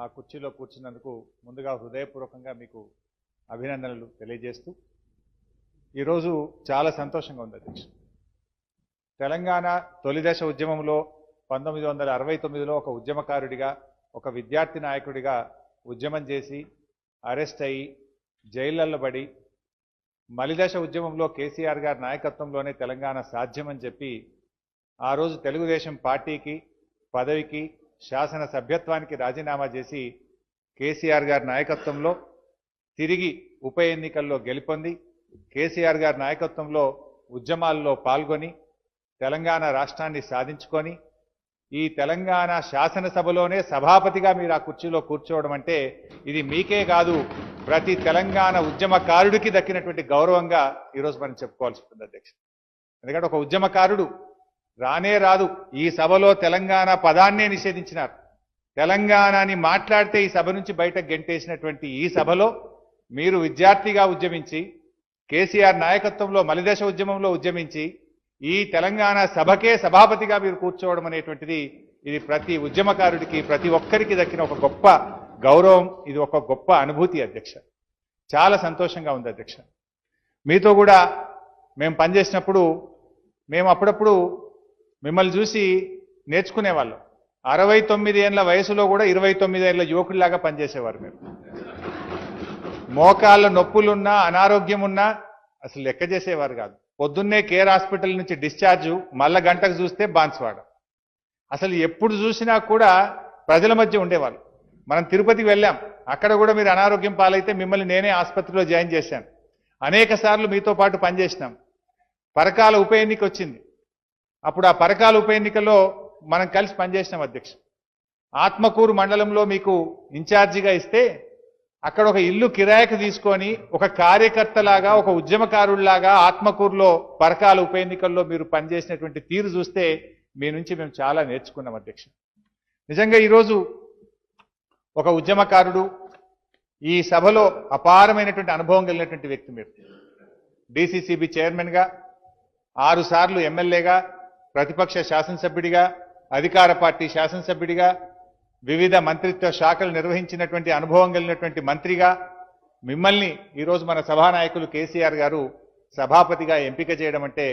ఆ కుర్చీలో కూర్చున్నందుకు ముందుగా హృదయపూర్వకంగా మీకు అభినందనలు తెలియజేస్తూ ఈరోజు చాలా సంతోషంగా ఉంది అధ్యక్ష. తెలంగాణ తొలిదశ ఉద్యమంలో పంతొమ్మిది వందల అరవై తొమ్మిదిలో ఒక ఉద్యమకారుడిగా ఒక విద్యార్థి నాయకుడిగా ఉద్యమం చేసి అరెస్ట్ అయ్యి జైళ్ళలో పడి మలిదశ ఉద్యమంలో కేసీఆర్ గారి నాయకత్వంలోనే తెలంగాణ సాధ్యమని చెప్పి ఆ రోజు తెలుగుదేశం పార్టీకి పదవికి శాసన సభ్యత్వానికి రాజీనామా చేసి కేసీఆర్ గారి నాయకత్వంలో తిరిగి ఉప ఎన్నికల్లో గెలుపొంది కేసీఆర్ గారి నాయకత్వంలో ఉద్యమాల్లో పాల్గొని తెలంగాణ రాష్ట్రాన్ని సాధించుకొని ఈ తెలంగాణ శాసనసభలోనే సభాపతిగా మీరు ఆ కుర్చీలో కూర్చోవడం అంటే ఇది మీకే కాదు ప్రతి తెలంగాణ ఉద్యమకారుడికి దక్కినటువంటి గౌరవంగా ఈరోజు మనం చెప్పుకోవాల్సి ఉంటుంది అధ్యక్ష. ఎందుకంటే ఒక ఉద్యమకారుడు రానే రాదు. ఈ సభలో తెలంగాణ పదాన్నే నిషేధించినారు. తెలంగాణని మాట్లాడితే ఈ సభ నుంచి బయట గెంటేసినటువంటి ఈ సభలో మీరు విద్యార్థిగా ఉద్యమించి కేసీఆర్ నాయకత్వంలో మలిదశ ఉద్యమంలో ఉద్యమించి ఈ తెలంగాణ సభకే సభాపతిగా మీరు కూర్చోవడం అనేటువంటిది ఇది ప్రతి ఉద్యమకారుడికి ప్రతి ఒక్కరికి దక్కిన ఒక గొప్ప గౌరవం ఇది ఒక గొప్ప అనుభూతి అధ్యక్ష. చాలా సంతోషంగా ఉంది అధ్యక్ష. మీతో కూడా మేము పనిచేసినప్పుడు మేము అప్పుడప్పుడు మిమ్మల్ని చూసి నేర్చుకునేవాళ్ళు. అరవై తొమ్మిది ఏళ్ళ వయసులో కూడా ఇరవై తొమ్మిది ఏళ్ళ యువకుడిలాగా పనిచేసేవారు మేము మోకాళ్ళ నొప్పులున్నా అనారోగ్యం ఉన్నా అసలు లెక్క చేసేవారు కాదు. పొద్దున్నే కేర్ హాస్పిటల్ నుంచి డిశ్చార్జ్ మళ్ళా గంటకు చూస్తే బాన్స్వాడ. అసలు ఎప్పుడు చూసినా కూడా ప్రజల మధ్య ఉండేవాళ్ళు. మనం తిరుపతికి వెళ్ళాం. అక్కడ కూడా మీరు అనారోగ్యం పాలైతే మిమ్మల్ని నేనే ఆసుపత్రిలో జాయిన్ చేశాను. అనేక సార్లు మీతో పాటు పనిచేసినాం. పరకాల ఉప ఎన్నిక వచ్చింది. అప్పుడు ఆ పరకాల ఉప ఎన్నికలో మనం కలిసి పనిచేసినాం అధ్యక్ష. ఆత్మకూరు మండలంలో మీకు ఇన్ఛార్జిగా ఇస్తే అక్కడ ఒక ఇల్లు కిరాయకు తీసుకొని ఒక కార్యకర్తలాగా ఒక ఉద్యమకారుడిలాగా ఆత్మకూరులో పరకాల ఉప ఎన్నికల్లో మీరు పనిచేసినటువంటి తీరు చూస్తే మీ నుంచి మేము చాలా నేర్చుకున్నాం అధ్యక్ష. నిజంగా ఈరోజు ఒక ఉద్యమకారుడు ఈ సభలో అపారమైనటువంటి అనుభవం కలిగినటువంటి వ్యక్తి మీరు. డిసిసిబి చైర్మన్గా ఆరు సార్లు ఎమ్మెల్యేగా ప్రతిపక్ష శాసనసభ్యుడిగా అధికార పార్టీ శాసనసభ్యుడిగా వివిధ మంత్రిత్వ శాఖలు నిర్వహించినటువంటి అనుభవం కలిగినటువంటి మంత్రిగా మిమ్మల్ని ఈరోజు మన సభానాయకులు కేసీఆర్ గారు సభాపతిగా ఎంపిక చేయడం అంటే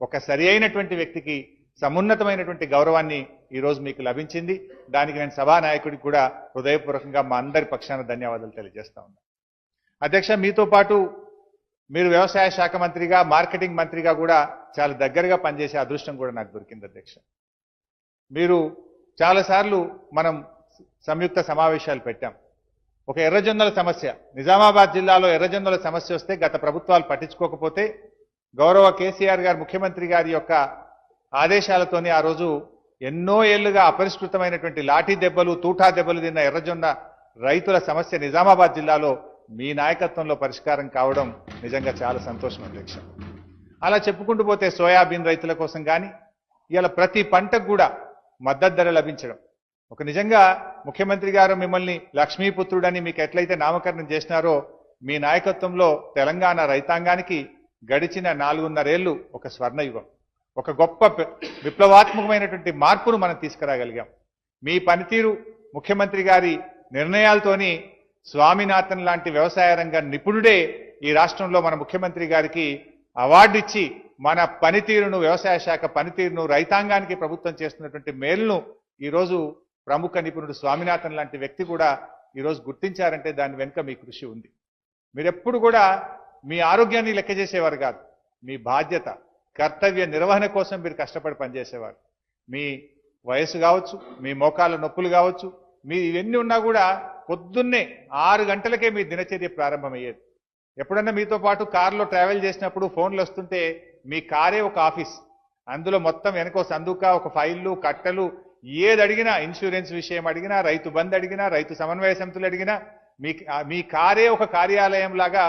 ఒక సరి అయినటువంటి వ్యక్తికి సమున్నతమైనటువంటి గౌరవాన్ని ఈరోజు మీకు లభించింది. దానికి నేను సభానాయకుడికి కూడా హృదయపూర్వకంగా మా అందరి పక్షాన ధన్యవాదాలు తెలియజేస్తా ఉన్నాను అధ్యక్ష మీతో పాటు మీరు వ్యవసాయ శాఖ మంత్రిగా మార్కెటింగ్ మంత్రిగా కూడా చాలా దగ్గరగా పనిచేసే అదృష్టం కూడా నాకు దొరికింది అధ్యక్ష. మీరు చాలాసార్లు మనం సంయుక్త సమావేశాలు పెట్టాం. ఒక ఎర్రజొన్నల సమస్య. నిజామాబాద్ జిల్లాలో ఎర్రజొన్నల సమస్య వస్తే గత ప్రభుత్వాలు పట్టించుకోకపోతే గౌరవ కేసీఆర్ గారు ముఖ్యమంత్రి గారి యొక్క ఆదేశాలతోనే ఆ రోజు ఎన్నో ఏళ్ళుగా అపరిష్కృతమైనటువంటి లాఠీ దెబ్బలు తూఠా దెబ్బలు తిన్న ఎర్రజొన్న రైతుల సమస్య నిజామాబాద్ జిల్లాలో మీ నాయకత్వంలో పరిష్కారం కావడం నిజంగా చాలా సంతోషం అధ్యక్ష. అలా చెప్పుకుంటూ పోతే సోయాబీన్ రైతుల కోసం కానీ ఇలా ప్రతి పంటకు కూడా మద్దతు ధర లభించడం. ఒక నిజంగా ముఖ్యమంత్రి గారు మిమ్మల్ని లక్ష్మీపుత్రుడని మీకు ఎట్లయితే నామకరణం చేసినారో మీ నాయకత్వంలో తెలంగాణ రైతాంగానికి గడిచిన నాలుగున్నరేళ్ళు ఒక స్వర్ణయుగం ఒక గొప్ప విప్లవాత్మకమైనటువంటి మార్పును మనం తీసుకురాగలిగాం. మీ పనితీరు ముఖ్యమంత్రి గారి నిర్ణయాలతోని స్వామినాథన్ లాంటి వ్యవసాయ రంగ నిపుణుడే ఈ రాష్ట్రంలో మన ముఖ్యమంత్రి గారికి అవార్డు ఇచ్చి మన పనితీరును వ్యవసాయ శాఖ పనితీరును రైతాంగానికి ప్రభుత్వం చేస్తున్నటువంటి మేలును ఈరోజు ప్రముఖ నిపుణుడు స్వామినాథన్ లాంటి వ్యక్తి కూడా ఈరోజు గుర్తించారంటే దాని వెనుక మీ కృషి ఉంది. మీరెప్పుడు కూడా మీ ఆరోగ్యాన్ని లెక్క చేసేవారు కాదు. మీ బాధ్యత కర్తవ్య నిర్వహణ కోసం మీరు కష్టపడి పనిచేసేవారు. మీ వయసు కావచ్చు మీ మోకాళ్ళ నొప్పులు కావచ్చు మీ ఇవన్నీ ఉన్నా కూడా పొద్దున్నే ఆరు గంటలకే మీ దినచర్య ప్రారంభమయ్యేది. ఎప్పుడన్నా మీతో పాటు కారులో ట్రావెల్ చేసినప్పుడు ఫోన్లు వస్తుంటే మీ కారే ఒక ఆఫీస్. అందులో మొత్తం వెనక సందుక ఒక ఫైళ్ళు కట్టలు ఏది అడిగినా ఇన్సూరెన్స్ విషయం అడిగినా రైతు బంద్ అడిగినా రైతు సమన్వయ సమితులు అడిగినా మీ మీ కారే ఒక కార్యాలయం లాగా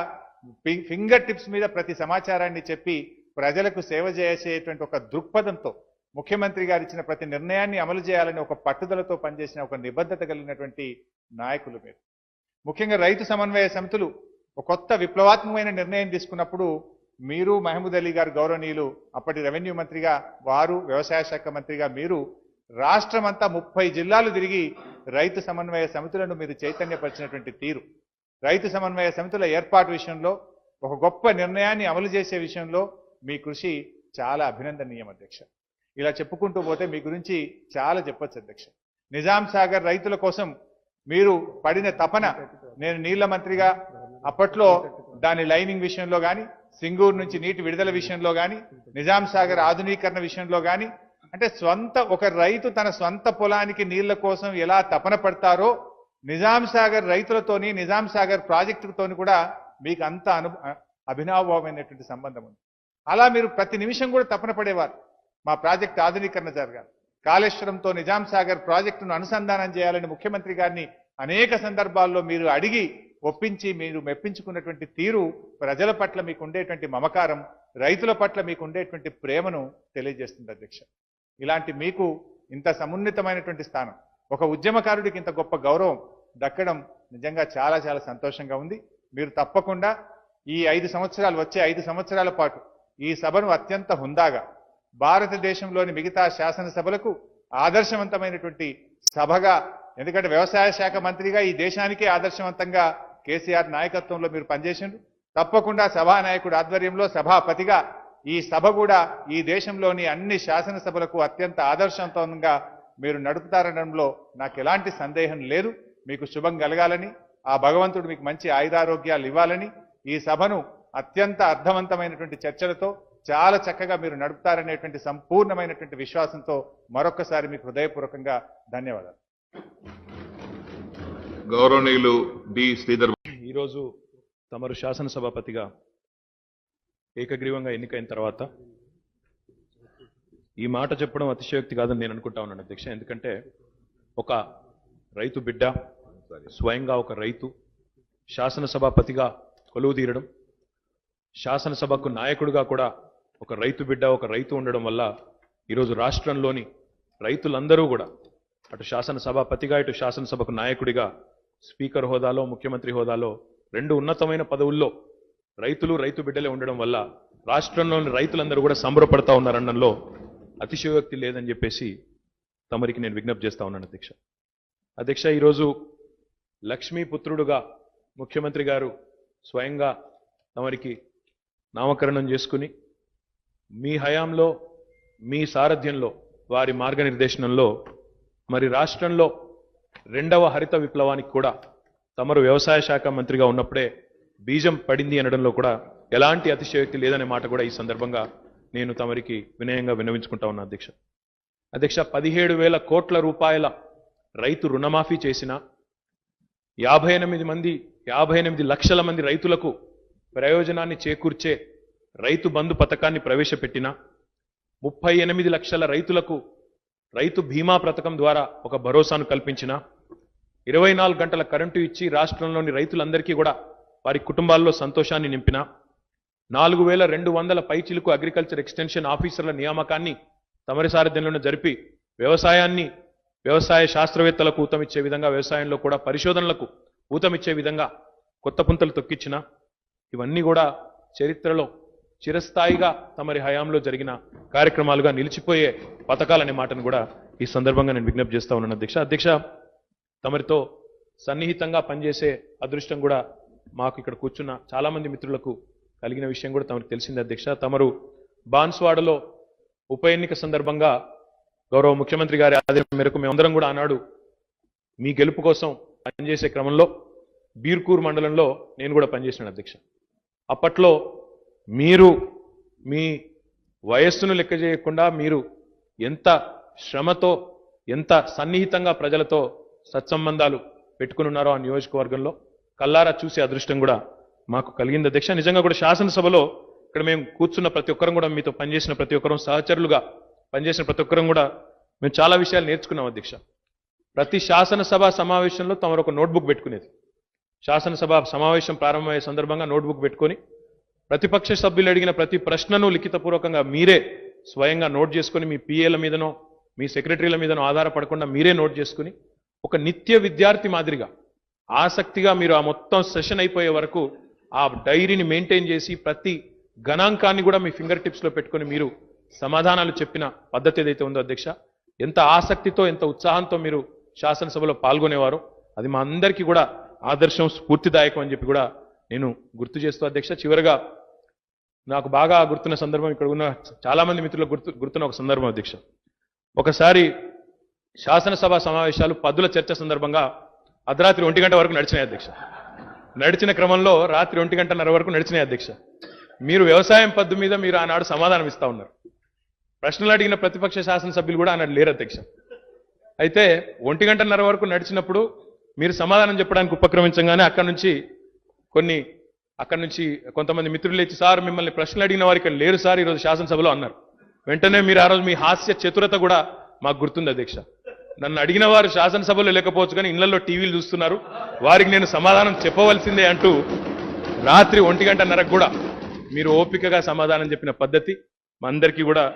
ఫింగర్ టిప్స్ మీద ప్రతి సమాచారాన్ని చెప్పి ప్రజలకు సేవ చేసేటువంటి ఒక దృక్పథంతో ముఖ్యమంత్రి గారు ఇచ్చిన ప్రతి నిర్ణయాన్ని అమలు చేయాలని ఒక పట్టుదలతో పనిచేసిన ఒక నిబద్ధత కలిగినటువంటి నాయకులు మీరు ముఖ్యంగా రైతు సమన్వయ సమితులు ఒక కొత్త విప్లవాత్మకమైన నిర్ణయం తీసుకున్నప్పుడు మీరు మహమూద్ అలీ గారు గౌరవనీయులు అప్పటి రెవెన్యూ మంత్రిగా వారు వ్యవసాయ శాఖ మంత్రిగా మీరు రాష్ట్రమంతా ముప్పై జిల్లాలు తిరిగి రైతు సమన్వయ సమితులను మీరు చైతన్యపరిచినటువంటి తీరు. రైతు సమన్వయ సమితుల ఏర్పాటు విషయంలో ఒక గొప్ప నిర్ణయాన్ని అమలు చేసే విషయంలో మీ కృషి చాలా అభినందనీయం అధ్యక్ష. ఇలా చెప్పుకుంటూ పోతే మీ గురించి చాలా చెప్పొచ్చు అధ్యక్ష. నిజాం సాగర్ రైతుల కోసం మీరు పడిన తపన నేను నీళ్ళ మంత్రిగా అప్పట్లో దాని లైనింగ్ విషయంలో కానీ సింగూరు నుంచి నీటి విడుదల విషయంలో కానీ నిజాం సాగర్ ఆధునీకరణ విషయంలో కానీ అంటే స్వంత ఒక రైతు తన స్వంత పొలానికి నీళ్ళ కోసం ఎలా తపన పడతారో నిజాం సాగర్ రైతులతోని నిజాం సాగర్ ప్రాజెక్టుతోని కూడా మీకు అంత అను అభినాభావమైనటువంటి సంబంధం ఉంది. అలా మీరు ప్రతి నిమిషం కూడా తపన పడేవారు. మా ప్రాజెక్ట్ ఆధునీకరణ జరగాలి. కాళేశ్వరంతో నిజాం సాగర్ ప్రాజెక్టును అనుసంధానం చేయాలని ముఖ్యమంత్రి గారిని అనేక సందర్భాల్లో మీరు అడిగి ఒప్పించి మీరు మెప్పించుకున్నటువంటి తీరు ప్రజల పట్ల మీకు ఉండేటువంటి మమకారం రైతుల పట్ల మీకు ఉండేటువంటి ప్రేమను తెలియజేస్తుంది అధ్యక్ష. ఇలాంటి మీకు ఇంత సమున్నితమైనటువంటి స్థానం ఒక ఉద్యమకారుడికి ఇంత గొప్ప గౌరవం దక్కడం నిజంగా చాలా చాలా సంతోషంగా ఉంది. మీరు తప్పకుండా ఈ ఐదు సంవత్సరాలు వచ్చే ఐదు సంవత్సరాల పాటు ఈ సభను అత్యంత హుందాగా భారతదేశంలోని మిగతా శాసనసభలకు ఆదర్శవంతమైనటువంటి సభగా ఎందుకంటే వ్యవసాయ శాఖ మంత్రిగా ఈ దేశానికే ఆదర్శవంతంగా కేసీఆర్ నాయకత్వంలో మీరు పనిచేసిండ్రు. తప్పకుండా సభానాయకుడు ఆధ్వర్యంలో సభాపతిగా ఈ సభ కూడా ఈ దేశంలోని అన్ని శాసనసభలకు అత్యంత ఆదర్శవంతంగా మీరు నడుపుతారనడంలో నాకు ఎలాంటి సందేహం లేదు. మీకు శుభం కలగాలని ఆ భగవంతుడు మీకు మంచి ఆయుధారోగ్యాలు ఇవ్వాలని ఈ సభను అత్యంత అర్థవంతమైనటువంటి చర్చలతో చాలా చక్కగా మీరు నడుపుతారనేటువంటి సంపూర్ణమైనటువంటి విశ్వాసంతో మరొక్కసారి మీకు హృదయపూర్వకంగా ధన్యవాదాలు. గౌరవనీయులు డి. శ్రీధర్ ఈరోజు తమరు శాసనసభాపతిగా ఏకగ్రీవంగా ఎన్నికైన తర్వాత ఈ మాట చెప్పడం అతిశయోక్తి కాదని నేను అనుకుంటా ఉన్నాను అధ్యక్ష. ఎందుకంటే ఒక రైతు బిడ్డ స్వయంగా ఒక రైతు శాసనసభాపతిగా కొలువు తీరడం శాసనసభకు నాయకుడిగా కూడా ఒక రైతు బిడ్డ ఒక రైతు ఉండడం వల్ల ఈరోజు రాష్ట్రంలోని రైతులందరూ కూడా అటు శాసనసభాపతిగా ఇటు శాసనసభకు నాయకుడిగా స్పీకర్ హోదాలో ముఖ్యమంత్రి హోదాలో రెండు ఉన్నతమైన పదవుల్లో రైతులు రైతు బిడ్డలే ఉండడం వల్ల రాష్ట్రంలోని రైతులందరూ కూడా సంబరపడతా ఉన్నారనడంలో అతిశయోక్తి లేదని చెప్పేసి తమరికి నేను విజ్ఞప్తి చేస్తా ఉన్నాను అధ్యక్ష. అధ్యక్ష ఈరోజు లక్ష్మీపుత్రుడుగా ముఖ్యమంత్రి గారు స్వయంగా తమరికి నామకరణం చేసుకుని మీ హయాంలో మీ సారథ్యంలో వారి మార్గనిర్దేశనంలో మరి రాష్ట్రంలో రెండవ హరిత విప్లవానికి కూడా తమరు వ్యవసాయ శాఖ మంత్రిగా ఉన్నప్పుడే బీజం పడింది అనడంలో కూడా ఎలాంటి అతిశయోక్తి లేదనే మాట కూడా ఈ సందర్భంగా నేను తమరికి వినయంగా విన్నవించుకుంటా ఉన్నా అధ్యక్ష. అధ్యక్ష పదిహేడు వేల కోట్ల రూపాయల రైతు రుణమాఫీ చేసిన యాభై ఎనిమిది మంది యాభై ఎనిమిది లక్షల మంది రైతులకు ప్రయోజనాన్ని చేకూర్చే రైతు బంధు పథకాన్ని ప్రవేశపెట్టిన ముప్పై ఎనిమిది లక్షల రైతులకు రైతు బీమా పథకం ద్వారా ఒక భరోసాను కల్పించిన ఇరవై నాలుగు గంటల కరెంటు ఇచ్చి రాష్ట్రంలోని రైతులందరికీ కూడా వారి కుటుంబాల్లో సంతోషాన్ని నింపిన నాలుగు వేల రెండు వందల పైచిలకు అగ్రికల్చర్ ఎక్స్టెన్షన్ ఆఫీసర్ల నియామకాన్ని తమరి సారథ్యంలోనే జరిపి వ్యవసాయాన్ని వ్యవసాయ శాస్త్రవేత్తలకు ఊతమిచ్చే విధంగా వ్యవసాయంలో కూడా పరిశోధనలకు ఊతమిచ్చే విధంగా కొత్త పుంతలు తొక్కించిన ఇవన్నీ కూడా చరిత్రలో చిరస్థాయిగా తమరి హయాంలో జరిగిన కార్యక్రమాలుగా నిలిచిపోయే పథకాలనే మాటను కూడా ఈ సందర్భంగా నేను విజ్ఞప్తి చేస్తా ఉన్నాను. అధ్యక్ష అధ్యక్ష తమరితో సన్నిహితంగా పనిచేసే అదృష్టం కూడా మాకు ఇక్కడ కూర్చున్న చాలామంది మిత్రులకు కలిగిన విషయం కూడా తమకు తెలిసింది. అధ్యక్ష తమరు బాన్స్వాడలో ఉప ఎన్నిక సందర్భంగా గౌరవ ముఖ్యమంత్రి గారి ఆదేశం మేరకు మేమందరం కూడా ఆనాడు మీ గెలుపు కోసం పనిచేసే క్రమంలో బీర్కూర్ మండలంలో నేను కూడా పనిచేసినాను అధ్యక్ష. అప్పట్లో మీరు మీ వయస్సును లెక్క చేయకుండా మీరు ఎంత శ్రమతో ఎంత సన్నిహితంగా ప్రజలతో సత్సంబంధాలు పెట్టుకుని ఉన్నారో ఆ నియోజకవర్గంలో కల్లారా చూసే అదృష్టం కూడా మాకు కలిగింది. అధ్యక్ష నిజంగా కూడా శాసనసభలో ఇక్కడ మేము కూర్చున్న ప్రతి ఒక్కరం కూడా మీతో పనిచేసిన ప్రతి ఒక్కరం సహచరులుగా పనిచేసిన ప్రతి ఒక్కరం కూడా మేము చాలా విషయాలు నేర్చుకున్నాం అధ్యక్ష. ప్రతి శాసనసభ సమావేశంలో తమరు ఒక నోట్బుక్ పెట్టుకునేది. శాసనసభ సమావేశం ప్రారంభమయ్యే సందర్భంగా నోట్బుక్ పెట్టుకొని ప్రతిపక్ష సభ్యులు అడిగిన ప్రతి ప్రశ్నను లిఖితపూర్వకంగా మీరే స్వయంగా నోట్ చేసుకుని మీ పిఏల మీదనో మీ సెక్రటరీల మీదనో ఆధారపడకుండా మీరే నోట్ చేసుకుని ఒక నిత్య విద్యార్థి మాదిరిగా ఆసక్తిగా మీరు ఆ మొత్తం సెషన్ అయిపోయే వరకు ఆ డైరీని మెయింటైన్ చేసి ప్రతి గణాంకాన్ని కూడా మీ ఫింగర్ టిప్స్లో పెట్టుకొని మీరు సమాధానాలు చెప్పిన పద్ధతి ఏదైతే ఉందో అధ్యక్ష ఎంత ఆసక్తితో ఎంత ఉత్సాహంతో మీరు శాసనసభలో పాల్గొనేవారో అది మా అందరికీ కూడా ఆదర్శం స్ఫూర్తిదాయకం అని చెప్పి కూడా నేను గుర్తు చేస్తూ అధ్యక్ష చివరిగా నాకు బాగా గుర్తున్న సందర్భం ఇక్కడ ఉన్న చాలామంది మిత్రులకు గుర్తు గుర్తున్న ఒక సందర్భం అధ్యక్ష. ఒకసారి శాసనసభ సమావేశాలు పద్దుల చర్చ సందర్భంగా అర్ధరాత్రి ఒంటి గంట వరకు నడిచినాయి అధ్యక్ష. నడిచిన క్రమంలో రాత్రి ఒంటి గంటన్నర వరకు నడిచినాయి అధ్యక్ష. మీరు వ్యవసాయం పద్దు మీద మీరు ఆనాడు సమాధానం ఇస్తా ఉన్నారు. ప్రశ్నలు అడిగిన ప్రతిపక్ష శాసనసభ్యులు కూడా ఆనాడు లేరు అధ్యక్ష. అయితే ఒంటి గంటన్నర వరకు నడిచినప్పుడు మీరు సమాధానం చెప్పడానికి ఉపక్రమించగానే అక్కడి నుంచి కొన్ని అక్కడి నుంచి కొంతమంది మిత్రులు లేచి సార్ మిమ్మల్ని ప్రశ్నలు అడిగిన వారికి లేరు సార్ ఈరోజు శాసనసభలో అన్నారు. వెంటనే మీరు ఆ రోజు మీ హాస్య చతురత కూడా మాకు గుర్తుంది అధ్యక్ష. నన్ను అడిగిన వారు శాసనసభలో లేకపోవచ్చు కానీ ఇళ్ళలో టీవీలు చూస్తున్నారు. వారికి నేను సమాధానం చెప్పవలసిందే అంటూ రాత్రి ఒంటి గంటన్నరకు కూడా మీరు ఓపికగా సమాధానం చెప్పిన పద్ధతి మా అందరికీ కూడా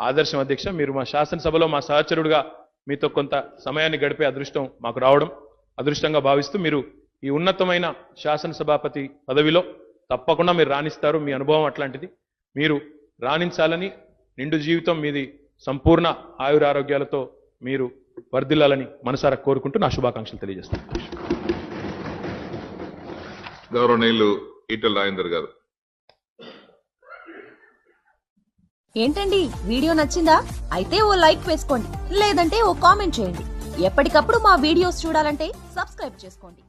ఆదర్శం అధ్యక్ష. మీరు మా శాసనసభలో మా సహచరుడుగా మీతో కొంత సమయాన్ని గడిపే అదృష్టం మాకు రావడం అదృష్టంగా భావిస్తూ మీరు ఈ ఉన్నతమైన శాసనసభాపతి పదవిలో తప్పకుండా మీరు రాణిస్తారు. మీ అనుభవం అట్లాంటిది. మీరు రాణించాలని నిండు జీవితం మీది సంపూర్ణ ఆయురారోగ్యాలతో మీరు వర్ధిల్లాలని మనసారా కోరుకుంటూ నా శుభాకాంక్షలు తెలియజేస్తాను గౌరవనీయులు ఈటల రాజేందర్ గారు. ఏంటండి? వీడియో నచ్చిందా? అయితే ఓ లైక్ వేసుకోండి. లేదంటే ఓ కామెంట్ చేయండి. ఎప్పటికప్పుడు మా వీడియోస్ చూడాలంటే సబ్స్క్రైబ్ చేసుకోండి.